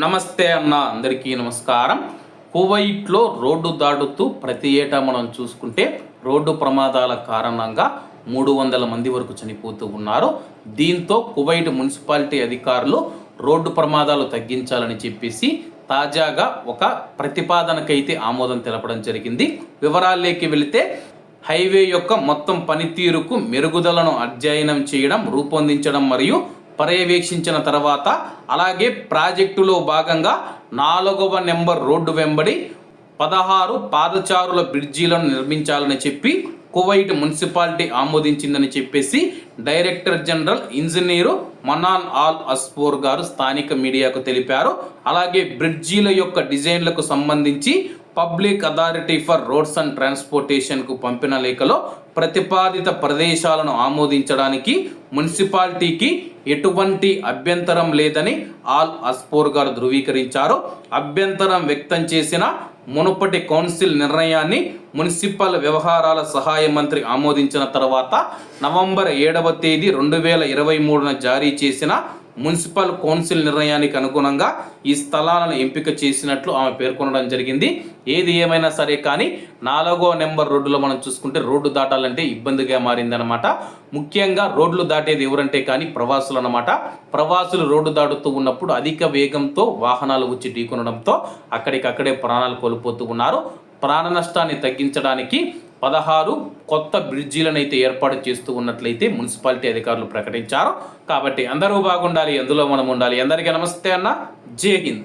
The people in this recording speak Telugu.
నమస్తే అన్న అందరికీ నమస్కారం. కువైట్లో రోడ్డు దాటుతూ ప్రతి ఏటా మనం చూసుకుంటే రోడ్డు ప్రమాదాల కారణంగా మూడు వందల మంది వరకు చనిపోతూ ఉన్నారు. దీంతో కువైట్ మున్సిపాలిటీ అధికారులు రోడ్డు ప్రమాదాలు తగ్గించాలని చెప్పేసి తాజాగా ఒక ప్రతిపాదనకైతే ఆమోదం తెలపడం జరిగింది. వివరాల్లోకి వెళితే హైవే యొక్క మొత్తం పనితీరుకు మెరుగుదలను అధ్యయనం చేయడం రూపొందించడం మరియు పర్యవేక్షించిన తర్వాత అలాగే ప్రాజెక్టులో భాగంగా నాలుగవ నెంబర్ రోడ్డు వెంబడి పదహారు పాదచారుల బ్రిడ్జీలను నిర్మించాలని చెప్పి కువైట్ మున్సిపాలిటీ ఆమోదించిందని చెప్పేసి director general engineer Manan Al Asfour గారు స్థానిక మీడియాకు తెలిపారు. అలాగే బ్రిడ్జీల యొక్క డిజైన్లకు సంబంధించి public authority for roads and ట్రాన్స్పోర్టేషన్కు పంపిన లేఖలో ప్రతిపాదిత ప్రదేశాలను ఆమోదించడానికి మున్సిపాలిటీకి ఎటువంటి అభ్యంతరం లేదని ఆల్ అస్పోర్ గారు ధృవీకరించారు. అభ్యంతరం వ్యక్తం చేసిన మునుపటి కౌన్సిల్ నిర్ణయాన్ని మున్సిపల్ వ్యవహారాల సహాయ మంత్రి ఆమోదించిన తర్వాత నవంబర్ ఏడవ తేదీ రెండు వేల ఇరవై మూడున జారీ చేసిన మున్సిపల్ కౌన్సిల్ నిర్ణయానికి అనుగుణంగా ఈ స్థలాలను ఎంపిక చేసినట్లు ఆమె పేర్కొనడం జరిగింది. ఏది ఏమైనా సరే కానీ నాలుగో నెంబర్ రోడ్డులో మనం చూసుకుంటే రోడ్డు దాటాలంటే ఇబ్బందిగా మారిందనమాట ముఖ్యంగా రోడ్లు దాటేది ఎవరంటే కానీ ప్రవాసులు అనమాట ప్రవాసులు రోడ్డు దాటుతూ ఉన్నప్పుడు అధిక వేగంతో వాహనాలు వచ్చి ఢీకొనడంతో అక్కడికక్కడే ప్రాణాలు కోల్పోతూ ఉన్నారు. ప్రాణ నష్టాన్ని తగ్గించడానికి పదహారు కొత్త బ్రిడ్జీలను అయితే ఏర్పాటు చేస్తూ ఉన్నట్లయితే మున్సిపాలిటీ అధికారులు ప్రకటించారు. కాబట్టి అందరూ బాగుండాలి ఎందులో మనం ఉండాలి? అందరికీ నమస్తే అన్న. జై హింద్.